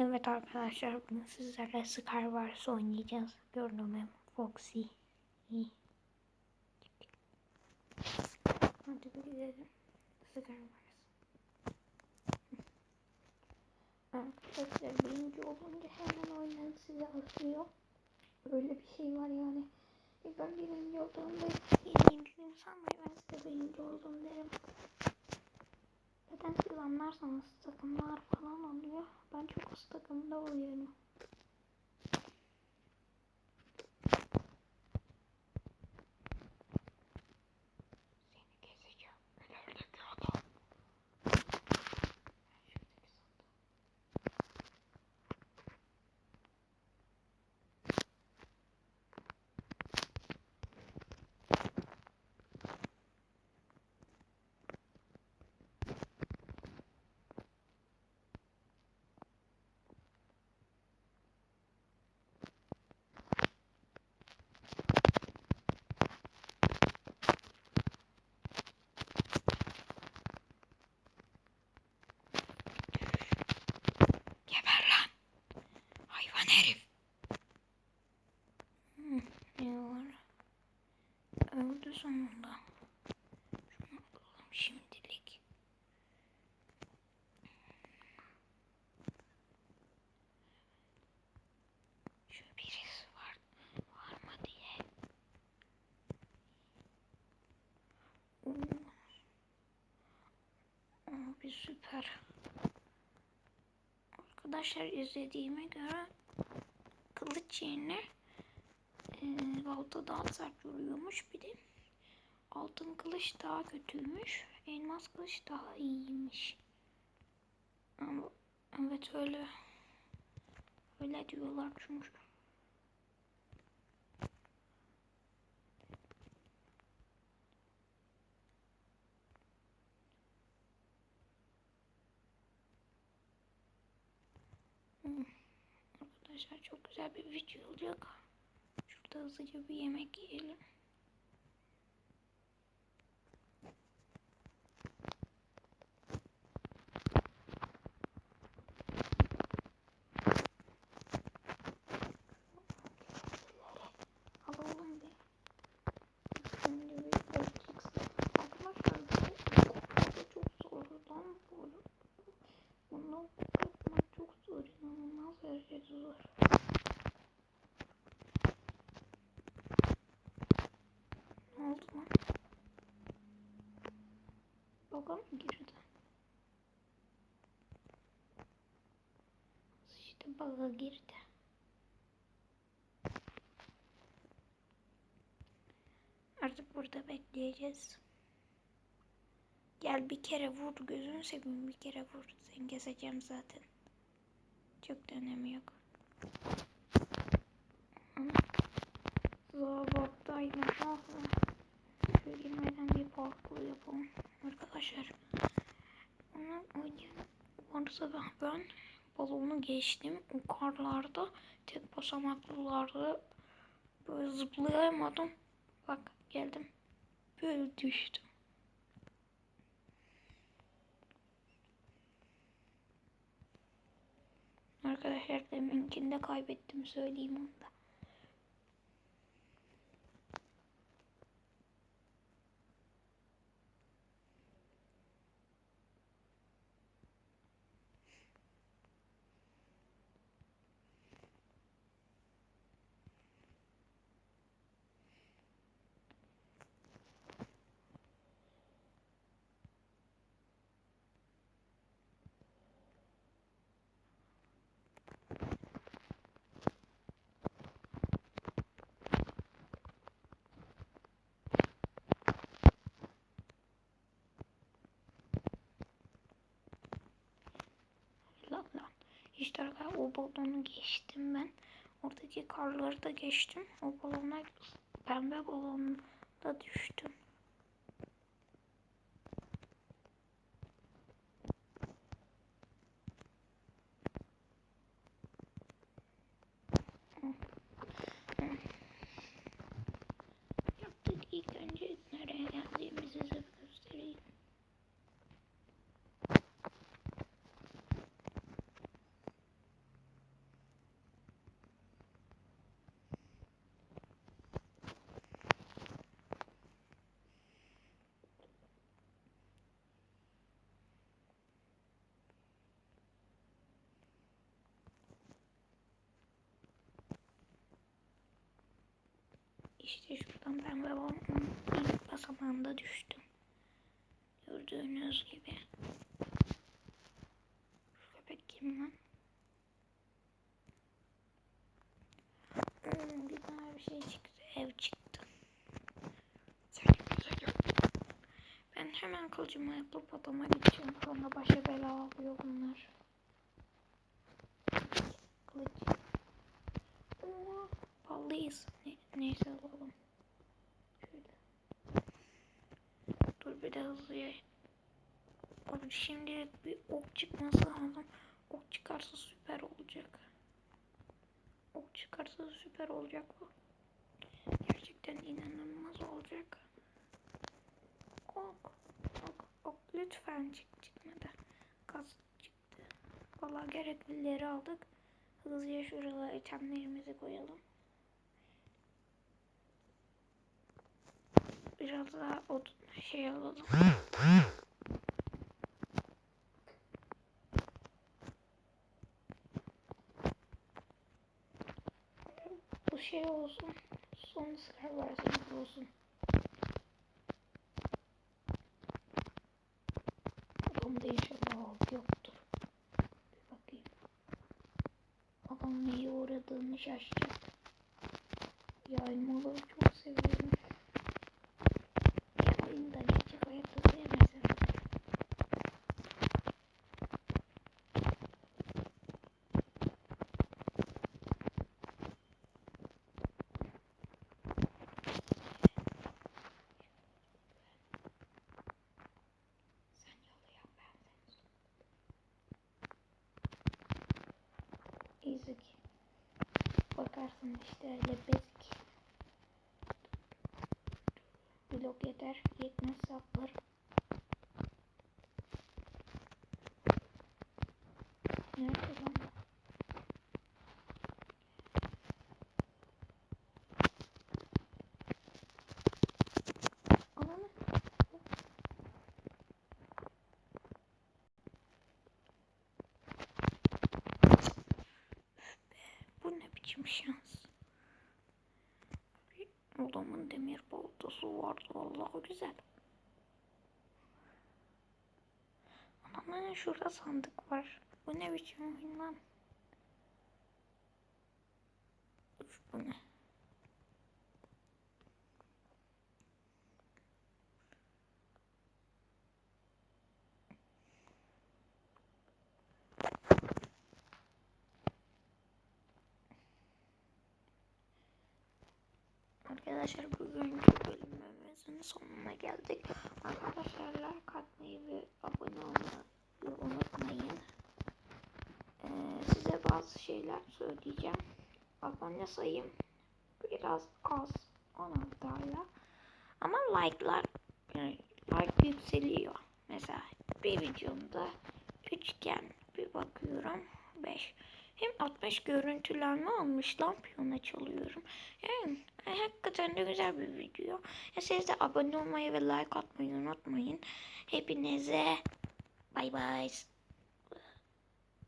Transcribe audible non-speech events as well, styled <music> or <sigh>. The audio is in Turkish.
Evet arkadaşlar bugün sizlerle Skywars oynayacağız. Gördüm Foxy. İyi. Hadi bir gidelim. Skywars. <laughs> Arkadaşlar birinci olunca hemen oyundan size atıyor. Öyle bir şey var yani. E ben birinci olduğumda yenildiğimi sanmayın ben size birinci oldum derim. Zaten siz anlarsanız takımlar falan oluyor. Ben çok az takımda oluyorum. Seni keseceğim. İlerideki adam. Şuradaki sandık. Geber lan. Hayvan herif. Hmm, ne var? Öldü sonunda. Şunu alalım şimdilik. Şu birisi var. Var mı diye. Oo. Abi süper. Arkadaşlar izlediğime göre kılıç yerine e, balta daha sert vuruyormuş. Bir de altın kılıç daha kötüymüş. Elmas kılıç daha iyiymiş. Ama evet öyle. Öyle diyorlar çünkü. Hmm. Arkadaşlar çok güzel bir video olacak. Hızlıca bir yemek yiyelim. Bundan korkmak çok zor. inanılmaz derecede zor. Ne oldu lan? Baga mı girdi? İşte baga girdi. Artık burada bekleyeceğiz. Gel bir kere vur gözünü seveyim bir kere vur. Sen keseceğim zaten. Çok da önemi yok. Zoboktaydım. Ah. Şu girmeden bir parkur yapalım. Arkadaşlar. Onu. Orada ben, ben balonu geçtim. O tek basamaklılarda böyle zıplayamadım. Bak geldim. Böyle düştüm. Arkadaşlar deminkinde kaybettim söyleyeyim onu da. Lan lan. İşte arkadaşlar o balonu geçtim ben. Oradaki karları da geçtim. O balona pembe balonda düştüm. İşte şuradan ben babamın ilk basamağında düştüm. Gördüğünüz gibi. Şu köpek kim lan? Hmm, bir tane bir şey çıktı. Ev çıktı. Ben hemen kılıcımı yapıp adama gideceğim. Sonra başa bela alıyor bunlar. Kılıç. Oo. Ne, neyse alalım. Şöyle. Dur bir de hızlıya. Abi şimdi bir ok çıkması lazım. Ok çıkarsa süper olacak. Ok çıkarsa süper olacak bu. Gerçekten inanılmaz olacak. Ok. Ok. Ok lütfen çık çıkmadı. Gaz çıktı. Valla gereklileri aldık. Hızlıca şuralara itemlerimizi koyalım. Biraz daha odun şey alalım. Bu şey olsun. Son sıkar varsa olsun. Adamda inşallah alt yoktur. Bir bakayım. Adam neye uğradığını şaşacak. Yaymaları çok seviyorum. Bakarsın işte öyle bezik. Blok yeter. Yetmez saplar. Nerede lan? bu? Ananı. Bu ne biçim şans? Adamın demir baltası vardı vallahi güzel. Anamın şurada sandık var. Bu ne biçim? Üf, bu ne? Arkadaşlar bugünkü bölümümüzün sonuna geldik. Arkadaşlar like atmayı ve abone olmayı unutmayın. Ee, size bazı şeyler söyleyeceğim. Abone sayım biraz az. 16 hala. Ama like'lar yani like yükseliyor. Mesela bir videomda üçgen bir bakıyorum 5. Hem 60 görüntülenme almış lan piyano çalıyorum. Yani e, hakikaten de güzel bir video. Ya siz de abone olmayı ve like atmayı unutmayın. Hepinize bay bay.